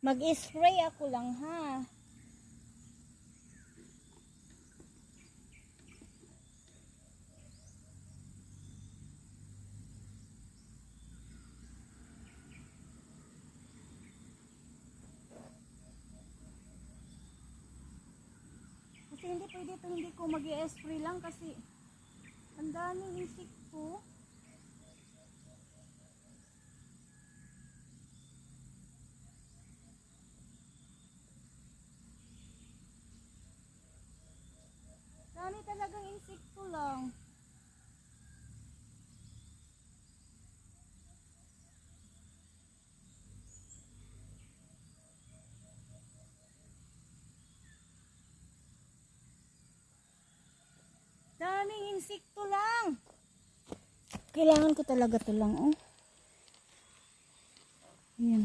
Mag-spray ako lang ha. Kasi hindi pwede ito, hindi ko mag spray lang kasi ang daming insekto. Talagang insekto lang. Daming insekto lang. Kailangan ko talaga to lang, oh. Ayan.